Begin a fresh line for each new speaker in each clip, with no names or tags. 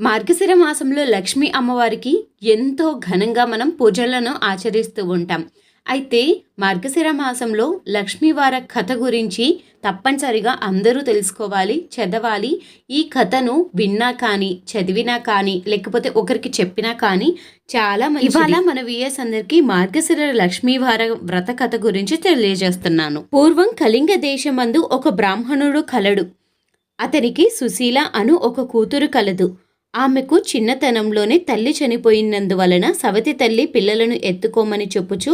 మార్గశిర మాసంలో లక్ష్మీ అమ్మవారికి ఎంతో ఘనంగా మనం పూజలను ఆచరిస్తూ ఉంటాం. అయితే మార్గశిర మాసంలో లక్ష్మీవార కథ గురించి తప్పనిసరిగా అందరూ తెలుసుకోవాలి చదవాలి. ఈ కథను విన్నా కానీ చదివినా కానీ లేకపోతే ఒకరికి చెప్పినా కానీ చాలా ఇవాళ మన విఎస్ అందరికి మార్గశిర లక్ష్మీవార వ్రత కథ గురించి తెలియజేస్తున్నాను. పూర్వం కళింగ దేశమందు ఒక బ్రాహ్మణుడు కలడు. అతనికి సుశీల అను ఒక కూతురు కలదు. ఆమెకు చిన్నతనంలోనే తల్లి చనిపోయినందువలన సవతి తల్లి పిల్లలను ఎత్తుకోమని చెప్పుచూ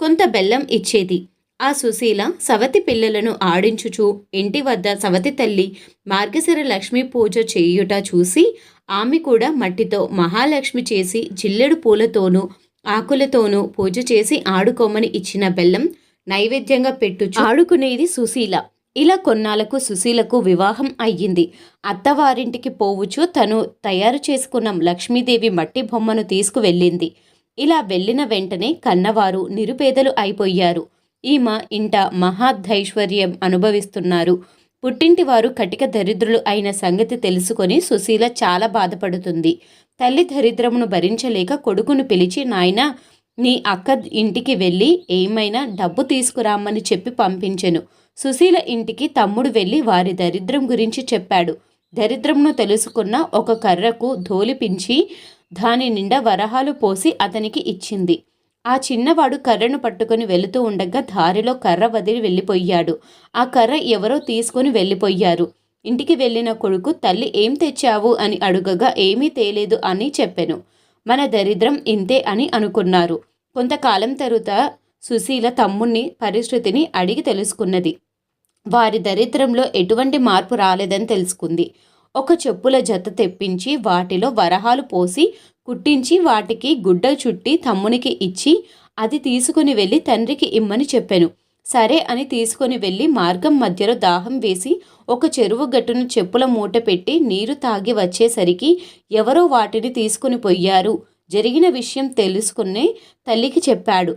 కొంత బెల్లం ఇచ్చేది. ఆ సుశీల సవతి పిల్లలను ఆడించుచు ఇంటి వద్ద సవతి తల్లి మార్గశిర లక్ష్మి పూజ చేయుట చూసి ఆమె కూడా మట్టితో మహాలక్ష్మి చేసి జిల్లెడు పూలతోనూ ఆకులతోనూ పూజ చేసి ఆడుకోమని ఇచ్చిన బెల్లం నైవేద్యంగా పెట్టుచు ఆడుకునేది సుశీల. ఇలా కొన్నాళ్ళకు సుశీలకు వివాహం అయ్యింది. అత్తవారింటికి పోవుచు తను తయారు చేసుకున్న లక్ష్మీదేవి మట్టి బొమ్మను తీసుకువెళ్ళింది. ఇలా వెళ్ళిన వెంటనే కన్నవారు నిరుపేదలు అయిపోయారు. ఈమె ఇంట మహాధైశ్వర్యం అనుభవిస్తున్నారు. పుట్టింటి వారు కటిక దరిద్రులు అయిన సంగతి తెలుసుకొని సుశీల చాలా బాధపడుతుంది. తల్లి దరిద్రమును భరించలేక కొడుకును పిలిచి నాయనా నీ అక్క ఇంటికి వెళ్ళి ఏమైనా డబ్బు తీసుకురామ్మని చెప్పి పంపించెను. సుశీల ఇంటికి తమ్ముడు వెళ్ళి వారి దరిద్రం గురించి చెప్పాడు. దరిద్రంను తెలుసుకున్న ఒక కర్రకు ధోలిపించి దాని నిండా వరహాలు పోసి అతనికి ఇచ్చింది. ఆ చిన్నవాడు కర్రను పట్టుకొని వెళుతూ ఉండగా దారిలో కర్ర వదిలి వెళ్ళిపోయాడు. ఆ కర్ర ఎవరో తీసుకొని వెళ్ళిపోయారు. ఇంటికి వెళ్ళిన కొడుకు తల్లి ఏం తెచ్చావు? అని అడుగగా ఏమీ తేలేదు అని చెప్పెను. మన దరిద్రం ఇంతే అని అనుకున్నారు. కొంతకాలం తరువాత సుశీల తమ్ముణ్ణి పరిస్థితిని అడిగి తెలుసుకున్నది. వారి దరిద్రంలో ఎటువంటి మార్పు రాలేదని తెలుసుకుంది. ఒక చెప్పుల జత తెప్పించి వాటిలో వరహాలు పోసి కుట్టించి వాటికి గుడ్డ చుట్టి తమ్మునికి ఇచ్చి అది తీసుకుని వెళ్ళి తండ్రికి ఇమ్మని చెప్పాను. సరే అని తీసుకొని వెళ్ళి మార్గం మధ్యలో దాహం వేసి ఒక చెరువు గట్టును చెప్పుల మూట పెట్టి నీరు తాగి వచ్చేసరికి ఎవరో వాటిని తీసుకుని పోయారు. జరిగిన విషయం తెలుసుకునే తల్లికి చెప్పాడు.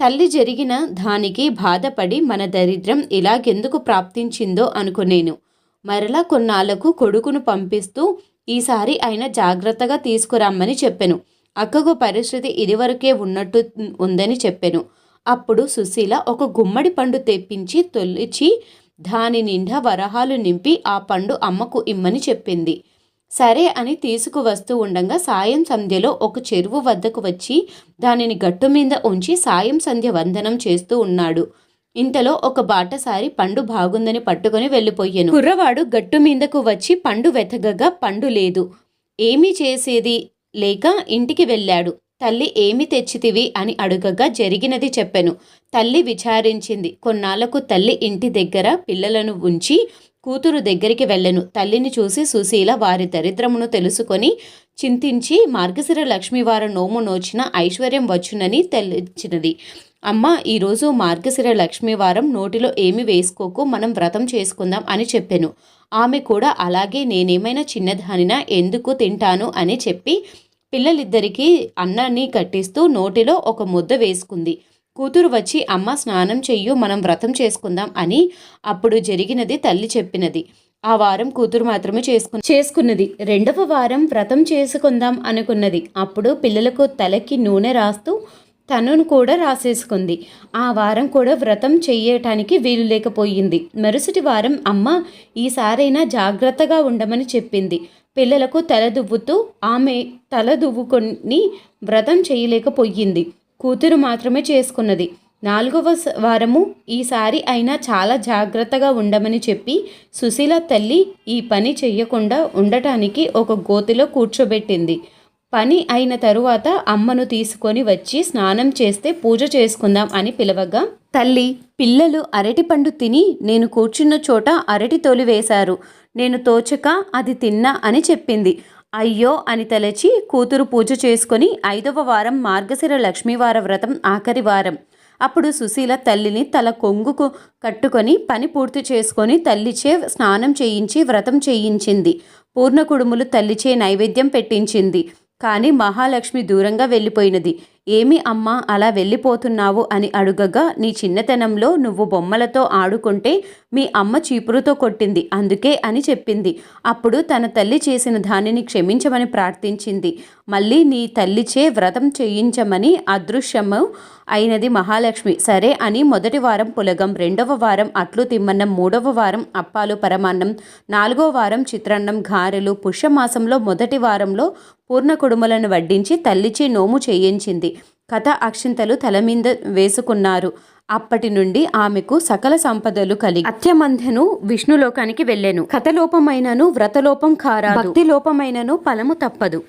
తల్లి జరిగిన దానికి బాధపడి మన దరిద్రం ఇలాగెందుకు ప్రాప్తించిందో అనుకునేను. మరలా కొన్నాళ్ళకు కొడుకును పంపిస్తూ ఈసారి ఆయన జాగ్రత్తగా తీసుకురమ్మని చెప్పాను. అక్కకు పరిస్థితి ఇదివరకే ఉన్నట్టు ఉందని చెప్పాను. అప్పుడు సుశీల ఒక గుమ్మడి పండు తెప్పించి తొలిచి దాని నిండా వరహాలు నింపి ఆ పండు అమ్మకు ఇమ్మని చెప్పింది. సరే అని తీసుకువస్తూ ఉండగా సాయం సంధ్యలో ఒక చెరువు వద్దకు వచ్చి దానిని గట్టు మీద ఉంచి సాయం సంధ్య వందనం చేస్తూ ఉన్నాడు. ఇంతలో ఒక బాటసారి పండు బాగుందని పట్టుకొని వెళ్ళిపోయాను. కుర్రవాడు గట్టు మీదకు వచ్చి పండు వెతగగా పండు లేదు. ఏమీ చేసేది లేక ఇంటికి వెళ్ళాడు. తల్లి ఏమి తెచ్చితివి అని అడుగగా జరిగినది చెప్పెను. తల్లి విచారించింది. కొన్నాళ్ళకు తల్లి ఇంటి దగ్గర పిల్లలను ఉంచి కూతురు దగ్గరికి వెళ్ళెను. తల్లిని చూసి సుశీల వారి దరిద్రమును తెలుసుకొని చింతించి మార్గశిర లక్ష్మీవారం నోము నోచిన ఐశ్వర్యం వచ్చునని తెలిచినది. అమ్మ ఈరోజు మార్గశిర లక్ష్మీవారం నోటిలో ఏమి వేసుకోకు మనం వ్రతం చేసుకుందాం అని చెప్పాను. ఆమె కూడా అలాగే నేనేమైనా చిన్నదానినా ఎందుకు తింటాను అని చెప్పి పిల్లలిద్దరికీ అన్నాన్ని కట్టిస్తూ నోటిలో ఒక ముద్ద వేసుకుంది. కూతురు వచ్చి అమ్మ స్నానం చెయ్యు మనం వ్రతం చేసుకుందాం అని అప్పుడు జరిగినది తల్లి చెప్పినది. ఆ వారం కూతురు మాత్రమే చేసుకు చేసుకున్నది. రెండవ వారం వ్రతం చేసుకుందాం అనుకున్నది. అప్పుడు పిల్లలకు తలకి నూనె రాస్తూ తనను కూడా రాసేసుకుంది. ఆ వారం కూడా వ్రతం చెయ్యటానికి వీలు లేకపోయింది. మరుసటి వారం అమ్మ ఈసారైనా జాగ్రత్తగా ఉండమని చెప్పింది. పిల్లలకు తల దువ్వుతూ ఆమె తల దువ్వుకొని వ్రతం చేయలేకపోయింది కూతురు మాత్రమే చేసుకున్నది. నాలుగవ వారము ఈసారి అయినా చాలా జాగ్రత్తగా ఉండమని చెప్పి సుశీల తల్లి ఈ పని చెయ్యకుండా ఉండటానికి ఒక గోతిలో కూర్చోబెట్టింది. పని అయిన తరువాత అమ్మను తీసుకొని వచ్చి స్నానం చేస్తే పూజ చేసుకుందాం అని పిలవగా తల్లి పిల్లలు అరటిపండు తిని నేను కూర్చున్న చోట అరటి తొలి వేశారు. నేను తోచక అది తిన్నా అని చెప్పింది. అయ్యో అని తలచి కూతురు పూజ చేసుకొని ఐదవ వారం మార్గశిర లక్ష్మీవార వ్రతం ఆఖరి వారం. అప్పుడు సుశీల తల్లిని తల కొంగుకు కట్టుకొని పని పూర్తి చేసుకొని తల్లిచే స్నానం చేయించి వ్రతం చేయించింది. పూర్ణ కుడుములు తల్లిచే నైవేద్యం పెట్టించింది. కానీ మహాలక్ష్మి దూరంగా వెళ్ళిపోయినది. ఏమి అమ్మా అలా వెళ్ళిపోతున్నావు అని అడుగగా నీ చిన్నతనంలో నువ్వు బొమ్మలతో ఆడుకుంటే మీ అమ్మ చీపురుతో కొట్టింది అందుకే అని చెప్పింది. అప్పుడు తన తల్లి చేసిన దానిని క్షమించమని ప్రార్థించింది. మళ్ళీ నీ తల్లిచే వ్రతం చేయించమని అదృశ్యము అయినది మహాలక్ష్మి. సరే అని మొదటి వారం పులగం రెండవ వారం అట్లు తిమ్మన్నం మూడవ వారం అప్పాలు పరమాన్నం నాలుగో వారం చిత్రాన్నం గారెలు పుష్యమాసంలో మొదటి వారంలో పూర్ణ కుడుములను వడ్డించి తల్లిచి నోము చేయించింది. కథ అక్షింతలు తల మీద వేసుకున్నారు. అప్పటి నుండి ఆమెకు సకల సంపదలు కలిగి అత్యమంధను విష్ణులోకానికి వెళ్ళెను. కథలోపమైనను వ్రతలోపం కారాదు. భక్తి లోపమైనను ఫలము తప్పదు.